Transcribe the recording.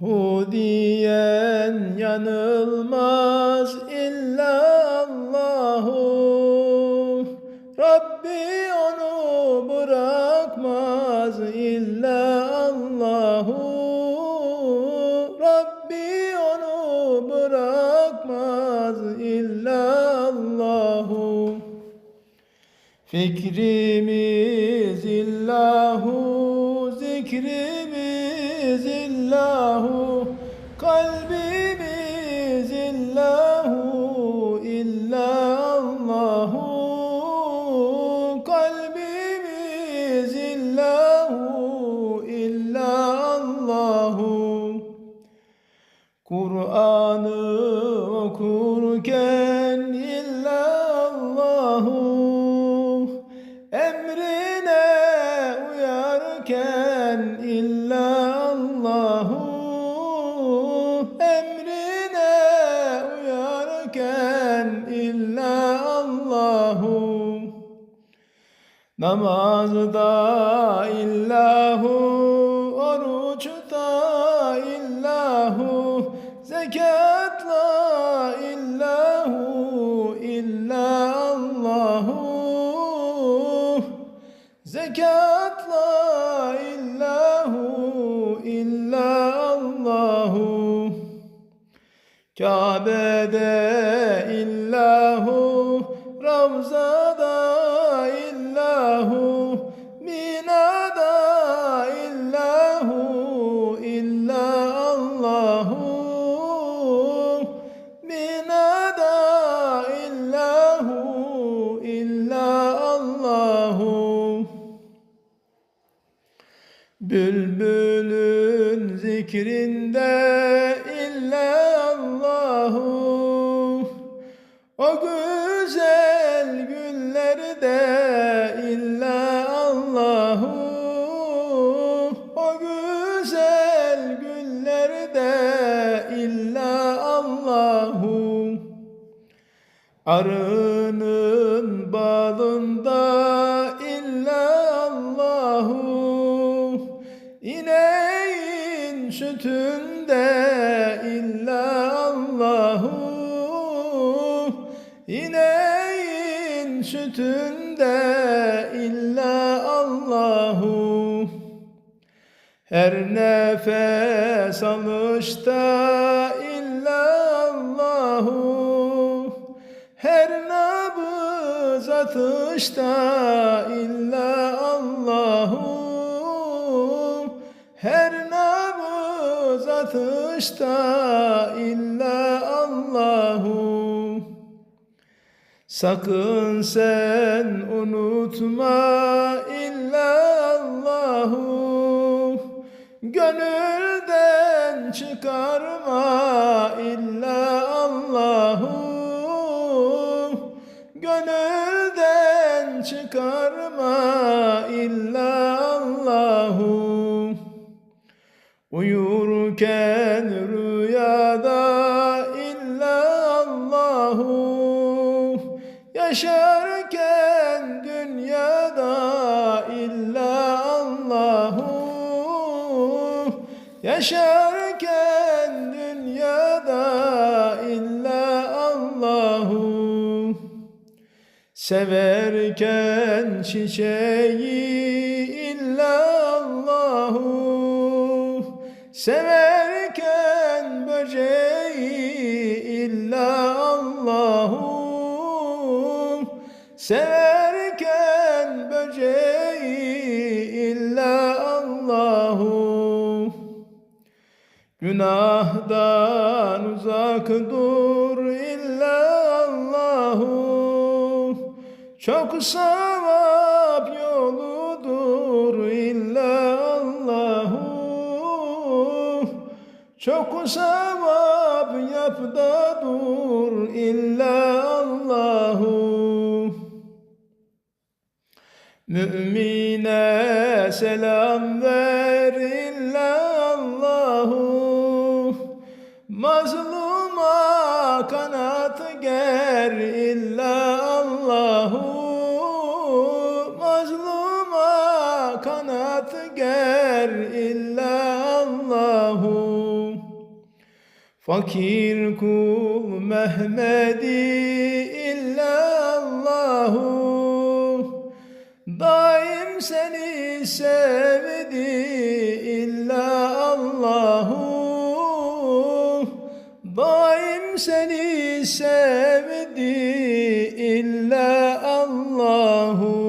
Hu diyen yanılmaz illa Allahu Rabbi onu bırakmaz illa Allahu Rabbi onu bırakmaz illa Allahu Fikrimiz illahu, zikrimiz illahu, kalbimiz Namazda illahu, oruçta illahu, zekatla illahu, illa Allahu. Zekatla illahu, illa Allahu. Kabe'de illahu, Ravzada Bülbülün zikrinde illa Allahu O güzel günlerde illa Allahu O güzel günlerde illa Allahu Arının balında İneğin sütünde illa Allahu. İneğin sütünde illa Allahu. Her nefes alışta illa Allahu. Her nabız atışta illa Allahu nabız atışta illa Allahu. Sakın sen unutma illa Allahu. Gönülden çıkarma illa Allahu. Gönülden çıkarma Uyurken rüyada illa Allahu. Yaşarken dünyada illa Allahu. Yaşarken dünyada illa Allahu. Severken çiçeği illa Allahu. Severken Severken böceği illa Allahu. Günahdan uzak dur illa Allahu. Çok sevap yoludur illa Allahu. Çok sevap yap da dur illa Mümine selam ver illa Allahu Mazluma kanat ger illa Allahu Mazluma kanat ger illa Allahu Fakir kul Mehmedi illa seni sevdi illa Allahu. Daim seni sevdi illa Allahu.